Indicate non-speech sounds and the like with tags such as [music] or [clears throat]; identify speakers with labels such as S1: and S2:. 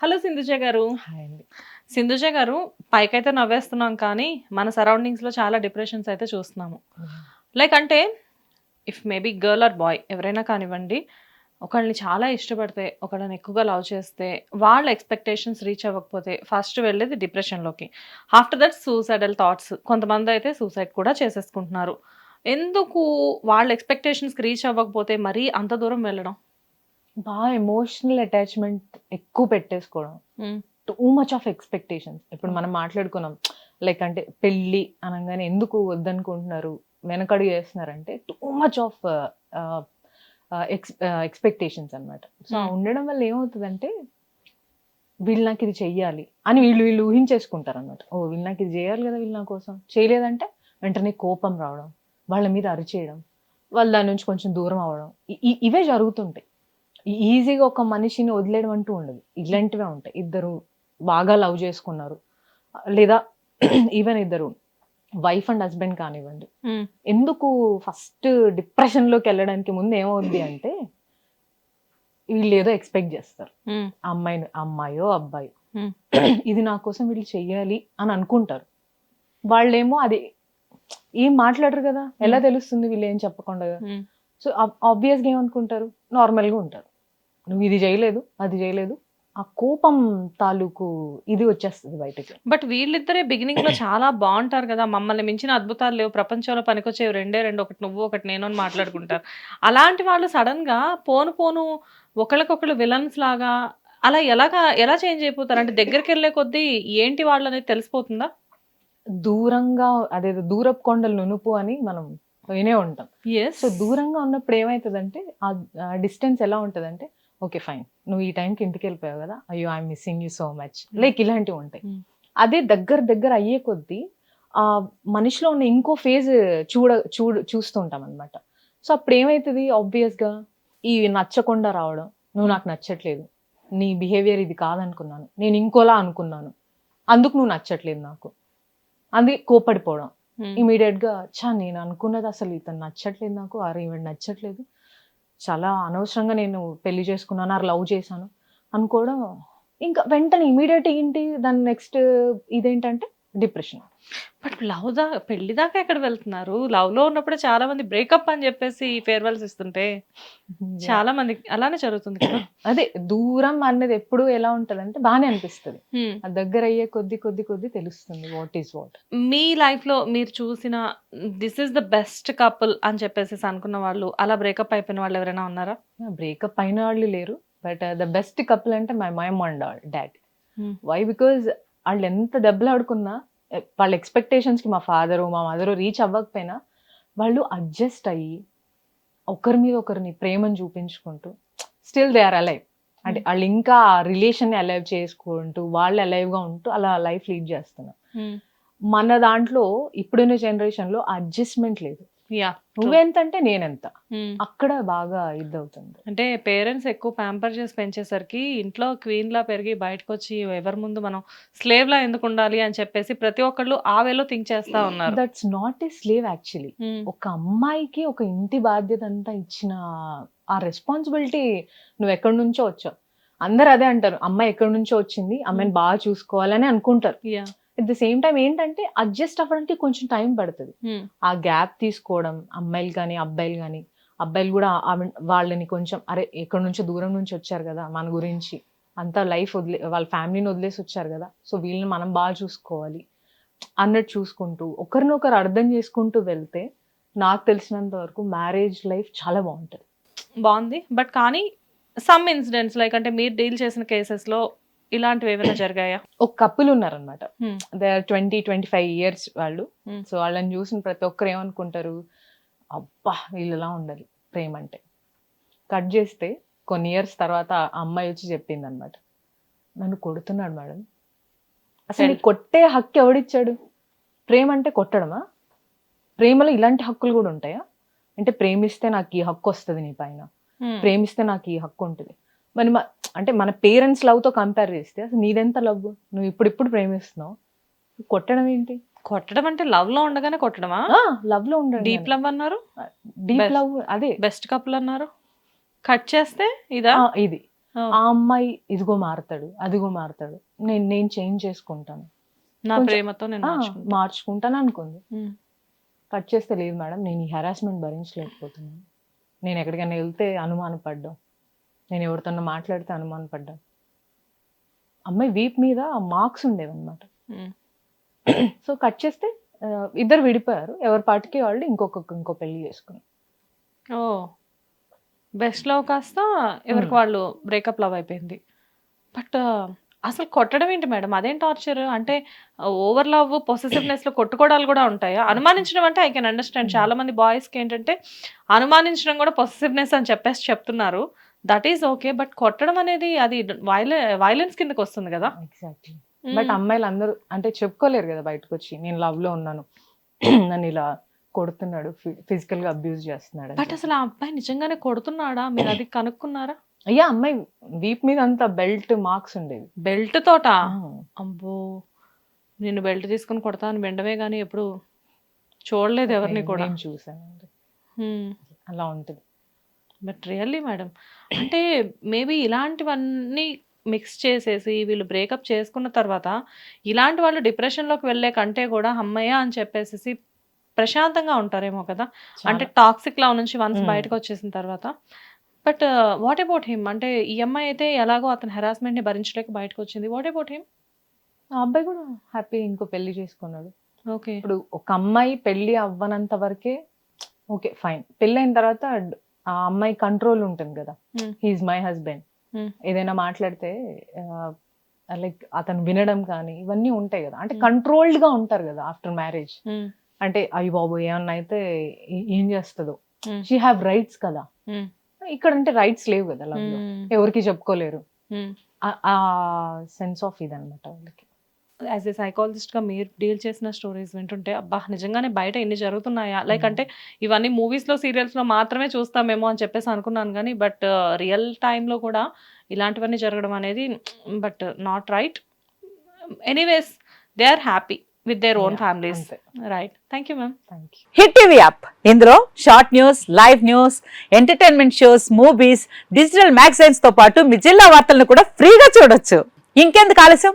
S1: Hello Sindhuja గారు.
S2: Hi అండి.
S1: సింధుజ గారు పైకైతే నవ్వేస్తున్నాం కానీ మన సరౌండింగ్స్లో చాలా డిప్రెషన్స్ అయితే చూస్తున్నాము. లైక్ అంటే if maybe girl or boy ఎవరైనా కానివ్వండి ఒకళ్ళని చాలా ఇష్టపడితే ఒకళ్ళని ఎక్కువగా లవ్ చేస్తే వాళ్ళ ఎక్స్పెక్టేషన్స్ రీచ్ అవ్వకపోతే ఫస్ట్ వెళ్ళేది డిప్రెషన్లోకి ఆఫ్టర్ దట్ సూసైడల్ థాట్స్ కొంతమంది అయితే సూసైడ్ కూడా చేసేసుకుంటున్నారు. ఎందుకు వాళ్ళ ఎక్స్పెక్టేషన్స్కి రీచ్ అవ్వకపోతే మరీ అంత దూరం వెళ్ళడం?
S2: బాగా ఎమోషనల్ అటాచ్మెంట్ ఎక్కువ పెట్టేసుకోవడం. టూ మచ్ ఆఫ్ ఎక్స్పెక్టేషన్స్ ఇప్పుడు మనం మాట్లాడుకున్నాం లైక్ అంటే పెళ్ళి అనగానే ఎందుకు వద్దనుకుంటున్నారు వెనకడుగు చేస్తున్నారంటే too much of ex expectations అనమాట సో. ఉండడం వల్ల ఏమవుతుందంటే వీళ్ళు నాకు ఇది చెయ్యాలి అని వీళ్ళు వీళ్ళు ఊహించేసుకుంటారు అనమాట ఓ వీళ్ళు నాకు ఇది చేయాలి కదా వీళ్ళు నా కోసం. చేయలేదంటే వెంటనే కోపం రావడం వాళ్ళ మీద అరిచేయడం వాళ్ళు దాని నుంచి కొంచెం దూరం ఇ- ఇవే జరుగుతుంటాయి. ఈజీగా ఒక మనిషిని వదిలేయడం అంటూ ఉండదు. ఇలాంటివే ఉంటాయి. ఇద్దరు బాగా లవ్ చేసుకున్నారు. లేదా [clears throat] ఈవెన్ ఇద్దరు వైఫ్ అండ్ హస్బెండ్ కానివ్వండి. ఎందుకు ఫస్ట్ డిప్రెషన్లోకి వెళ్ళడానికి ముందు ఏమవుద్ది అంటే వీళ్ళు ఏదో ఎక్స్పెక్ట్ చేస్తారు. అమ్మాయిని అమ్మాయో అబ్బాయి. [clears throat] ఇది నా కోసం వీళ్ళు చెయ్యాలి అని అనుకుంటారు. వాళ్ళేమో అది ఏం మాట్లాడరు కదా? ఎలా తెలుస్తుంది వీళ్ళు ఏం చెప్పకుండా? సో ఆబ్వియస్గా ఏమనుకుంటారు? నార్మల్గా ఉంటారు. నువ్వు ఇది చేయలేదు అది చేయలేదు. ఆ కోపం తాలూకు ఇది వచ్చేస్తుంది బయటకి.
S1: బట్ వీళ్ళిద్దరే బిగినింగ్లో చాలా బాగుంటారు కదా. మమ్మల్ని మించిన అద్భుతాలు లేవు. ప్రపంచంలో పనికొచ్చేవి రెండే రెండు ఒకటి నువ్వు ఒకటి నేను అని మాట్లాడుకుంటారు. అలాంటి వాళ్ళు సడన్గా పోను పోను ఒకళ్ళకొకళ్ళు విలన్స్ లాగా అలా ఎలాగా ఎలా చేంజ్ అయిపోతారు? అంటే దగ్గరికి వెళ్ళే కొద్దీ ఏంటి వాళ్ళు అనేది తెలిసిపోతుందా?
S2: దూరంగా అదేదో దూరపు కొండలు నునుపు అని మనం వినే ఉంటాం. సో దూరంగా ఉన్నప్పుడు ఏమవుతుందంటే ఆ డిస్టెన్స్ ఎలా ఉంటుందంటే ఓకే ఫైన్. నువ్వు ఈ టైంకి ఇంటికి వెళ్ళిపోయావు కదా? అయ్యో I'm missing you so much. Like ఇలాంటివి ఉంటాయి.
S1: Hmm.
S2: అదే దగ్గర దగ్గర అయ్యే కొద్దీ ఆ మనిషిలో ఉన్న ఇంకో ఫేజ్ చూడ చూడ చూస్తుంటాం అనమాట సో అప్పుడు ఏమవుతుంది ఆబ్వియస్గా ఈ నచ్చకుండా రావడం. నువ్వు నాకు నచ్చట్లేదు. నీ బిహేవియర్ ఇది కాదనుకున్నాను. నేను ఇంకోలా అనుకున్నాను. అందుకు నువ్వు నచ్చట్లేదు నాకు. అందుకే కోపడిపోవడం ఇమీడియట్గా చా నేను అనుకున్నది అసలు ఇతను నచ్చట్లేదు నాకు. అరే ఈవిడ నచ్చట్లేదు. చాలా అనవసరంగా నేను పెళ్ళి చేసుకున్నాను ఆర్ లవ్ చేశాను అనుకోవడం ఇంకా వెంటనే ఇమీడియట్ ఏంటి దాని నెక్స్ట్ ఇదేంటంటే డిప్రెషన్.
S1: బట్ లవ్ దా పెళ్ళి దాకా ఎక్కడ వెళ్తున్నారు? లవ్లో ఉన్నప్పుడే చాలా మంది బ్రేకప్ అని చెప్పేసి ఫేర్వెల్స్ ఇస్తుంటే చాలా మంది అలానే జరుగుతుంది కదా? [coughs]
S2: అదే దూరం అన్నది ఎప్పుడు ఎలా ఉంటది అంటే బాగానే అనిపిస్తుంది. ఆ దగ్గర అయ్యే కొద్ది కొద్ది కొద్ది తెలుస్తుంది వాట్ ఈస్ వాట్
S1: మీ లైఫ్లో మీరు చూసిన this is the best couple అని చెప్పేసి అనుకున్న వాళ్ళు అలా బ్రేకప్ అయిపోయిన వాళ్ళు ఎవరైనా ఉన్నారా?
S2: బ్రేకప్ అయిన వాళ్ళు లేరు. బట్ ద బెస్ట్ కపుల్ అంటే my mum and dad. Why because వాళ్ళు ఎంత దెబ్బలాడుకున్నా eh, వాళ్ళ expectations కి మా ఫాదరు మా మదరు రీచ్ అవ్వకపోయినా వాళ్ళు అడ్జస్ట్ అయ్యి ఒకరి మీద ఒకరిని ప్రేమను చూపించుకుంటూ స్టిల్ దే ఆర్ అలైవ్ అంటే వాళ్ళు ఇంకా ఆ రిలేషన్ని అలైవ్ చేసుకుంటూ వాళ్ళు alive గా ఉంటూ అలా లైఫ్ లీడ్ చేస్తున్నారు మన దాంట్లో ఇప్పుడున్న జనరేషన్లో అడ్జస్ట్మెంట్ లేదు.
S1: యా
S2: నువ్వెంతంటే నేనెంత. అక్కడ బాగా ఇదవుతుంది.
S1: అంటే పేరెంట్స్ ఎక్కువ ప్యాంపర్ చేసి పెంచేసరికి ఇంట్లో క్వీన్ లా పెరిగి బయటకు వచ్చి ఎవరి ముందు మనం స్లేవ్ లా ఎందుకు ఉండాలి అని చెప్పేసి ప్రతి ఒక్కళ్ళు ఆ వేలో థింక్ చేస్తా ఉన్నారు.
S2: That's not a slave actually
S1: Hmm.
S2: ఒక అమ్మాయికి ఒక ఇంటి బాధ్యత అంతా ఇచ్చిన ఆ రెస్పాన్సిబిలిటీ నువ్వు ఎక్కడి నుంచో వచ్చావు. అందరు అదే అంటారు అమ్మాయి ఎక్కడి నుంచో వచ్చింది అమ్మాయిని బాగా చూసుకోవాలని అనుకుంటారు. అట్ ద సేమ్ టైం ఏంటంటే అడ్జస్ట్ అవ్వడానికి కొంచెం టైం పడుతుంది.
S1: Hmm.
S2: ఆ గ్యాప్ తీసుకోవడం అమ్మాయిలు కానీ అబ్బాయిలు కానీ అబ్బాయిలు కూడా వాళ్ళని కొంచెం అరే ఎక్కడి నుంచో దూరం నుంచి వచ్చారు కదా మన గురించి. అంతా లైఫ్ వదిలే వాళ్ళ ఫ్యామిలీని వదిలేసి వచ్చారు కదా. సో వీళ్ళని మనం బాగా చూసుకోవాలి అన్నట్టు చూసుకుంటూ ఒకరినొకరు అర్థం చేసుకుంటూ వెళ్తే నాకు తెలిసినంత వరకు మ్యారేజ్ లైఫ్ చాలా బాగుంటుంది.
S1: బాగుంది. బట్ కానీ సమ్ ఇన్సిడెంట్స్ లైక్ అంటే మీరు డీల్ చేసిన కేసెస్లో ఇలాంటివి ఏమైనా జరిగాయా?
S2: ఒక కప్పులు ఉన్నారనమాట
S1: Hmm.
S2: They are twenty twenty five years వాళ్ళు.
S1: Hmm.
S2: సో వాళ్ళని చూసిన ప్రతి ఒక్కరు ఏమనుకుంటారు? అబ్బా వీళ్ళలా ఉండాలి ప్రేమ అంటే. కట్ చేస్తే కొన్ని ఇయర్స్ తర్వాత ఆ అమ్మాయి వచ్చి చెప్పింది అనమాట నన్ను కొడుతున్నాడు మేడం. అసలు కొట్టే హక్కు ఎవడిచ్చాడు? ప్రేమ అంటే కొట్టడమా? ప్రేమలో ఇలాంటి హక్కులు కూడా ఉంటాయా? అంటే ప్రేమిస్తే నాకు ఈ హక్కు వస్తుంది నీ పైన.
S1: Hmm.
S2: ప్రేమిస్తే నాకు ఈ హక్కు ఉంటుంది. మరి అంటే మన పేరెంట్స్ లవ్తో కంపేర్ చేస్తే అసలు నీదెంత లవ్? నువ్వు ఇప్పుడిప్పుడు ప్రేమిస్తున్నావు. కొట్టడం ఏంటి?
S1: కొట్టడం అంటే లవ్లో ఉండగానే కొట్టడమా?
S2: లవ్లో ఉండండి
S1: డీప్ లవ్ అన్నారు?
S2: డీప్. లవ్ అదే.
S1: బెస్ట్ కపుల్ అన్నారు? కట్ చేస్తే ఇదా?
S2: ఆ, ఇది. ఆ. అమ్మాయి ఇదిగో మారుతాడు అదిగో మారుతాడు. నేను నేను చేంజ్ చేసుకుంటాను.
S1: నా ప్రేమతో నేను.
S2: మార్చుకుంటాను అనుకుంది. కట్ చేస్తే లేదు మేడం నేను ఈ హెరాస్మెంట్ భరించలేకపోతున్నాను. నేను ఎక్కడికైనా వెళ్తే అనుమానపడ్డాం. నేను ఎవరితోనో మాట్లాడితే అనుమానపడ్డాం అమ్మాయి వీప్ మీద మార్క్స్ ఉండేవన్నమాట.
S1: ఉమ్.
S2: సో కట్ చేస్తే ఇద్దరు విడిపోయారు. ఎవరి పాటికి వాళ్ళు ఇంకొక ఇంకో పెళ్ళి చేసుకున్నారు.
S1: ఓ బెస్ట్ లవ్ కాస్త ఎవరికి. వాళ్ళు బ్రేకప్ లవ్ అయిపోయింది. బట్ అసలు కొట్టడం ఏంటి మేడం? అదేం టార్చర్ అంటే ఓవర్ లవ్ పొసెసివ్నెస్లో కొట్టుకోవడాలు కూడా ఉంటాయా? అనుమానించడం అంటే ఐ కెన్ అండర్స్టాండ్. చాలా మంది బాయ్స్కి ఏంటంటే అనుమానించడం కూడా పొసెసివ్నెస్ అని చెప్పేసి చెప్తున్నారు. దట్ ఈస్ ఓకే బట్ కొట్టడం అనేది అది వైలె వైలెన్స్ కిందకి వస్తుంది కదా.
S2: Exactly
S1: Hmm.
S2: బట్ అమ్మాయిలు అందరూ అంటే చెప్పుకోలేరు కదా బయటకు వచ్చి నేను లవ్లో ఉన్నాను. [clears throat] నన్ను ఇలా కొడుతున్నాడు ఫిజికల్గా అబ్యూజ్ చేస్తున్నాడు
S1: బట్ అసలు ఆ అబ్బాయి నిజంగానే కొడుతున్నాడా? మీరు అది కనుక్కున్నారా?
S2: అయ్యా అమ్మాయి వీప్ మీద అంత బెల్ట్ మార్క్స్ ఉండేవి.
S1: బెల్ట్ తోట. అబ్బో నేను బెల్ట్ తీసుకుని కొడతాను బెండమే కానీ ఎప్పుడు చూడలేదు ఎవరిని కూడా.
S2: నేను చూసానండి అలా ఉంటుంది.
S1: బట్ రియల్లీ మేడం అంటే మేబీ ఇలాంటివన్నీ మిక్స్ చేసేసి వీళ్ళు బ్రేకప్ చేసుకున్న తర్వాత ఇలాంటి వాళ్ళు డిప్రెషన్లోకి వెళ్ళే కంటే కూడా అమ్మయ్య అని చెప్పేసి ప్రశాంతంగా ఉంటారేమో కదా. అంటే టాక్సిక్ లవ్ నుంచి వన్స్. బయటకు వచ్చేసిన తర్వాత. బట్ వాట్ అబౌట్ హిమ్ అంటే ఈ అమ్మాయి అయితే ఎలాగో అతని హెరాస్మెంట్ని భరించలేక బయటకు వచ్చింది. వాట్ అబౌట్ హిమ్
S2: ఆ అబ్బాయి కూడా హ్యాపీ ఇంకో పెళ్ళి చేసుకున్నాడు.
S1: ఓకే.
S2: ఇప్పుడు ఒక అమ్మాయి పెళ్ళి అవ్వనంత వరకే ఓకే ఫైన్ పెళ్ళి అయిన తర్వాత ఆ అమ్మాయి కంట్రోల్ ఉంటుంది కదా.
S1: Hmm.
S2: He's my husband
S1: Hmm.
S2: ఏదైనా మాట్లాడితే లైక్ అతను వినడం కానీ ఇవన్నీ ఉంటాయి కదా. అంటే
S1: Hmm.
S2: కంట్రోల్డ్గా ఉంటారు కదా ఆఫ్టర్ మ్యారేజ్ అంటే అయ్యి బాబు ఏమన్నా అయితే ఏ- చేస్తుందో. షీ హ్యావ్ రైట్స్ కదా. ఇక్కడ అంటే రైట్స్ లేవు కదా ఎవరికి చెప్పుకోలేరు. ఆ- ఆ సెన్స్ ఆఫ్ ఇదన్నమాట వాళ్ళకి.
S1: యాజ్ ఏ సైకాలజిస్ట్గా మీరు డీల్ చేసిన స్టోరీస్ వింటుంటే అబ్బా నిజంగానే బయట ఇన్ని జరుగుతున్నాయా? Like
S2: Hmm.
S1: అంటే ఇవన్నీ మూవీస్లో సీరియల్స్లో మాత్రమే చూస్తామేమో అని చెప్పేసి అనుకున్నాను కానీ బట్ రియల్లో కూడా ఇలాంటివన్నీ జరగడం అనేది but not right anyways they are happy with their own families right thank you ma'am
S2: thank you
S3: hit TV app ఇందులో short news live news entertainment shows movies digital మ్యాగజైన్స్తో పాటు మీ జిల్లా వార్తలను కూడా ఫ్రీగా చూడొచ్చు. ఇంకెందుకు ఆలస్యం?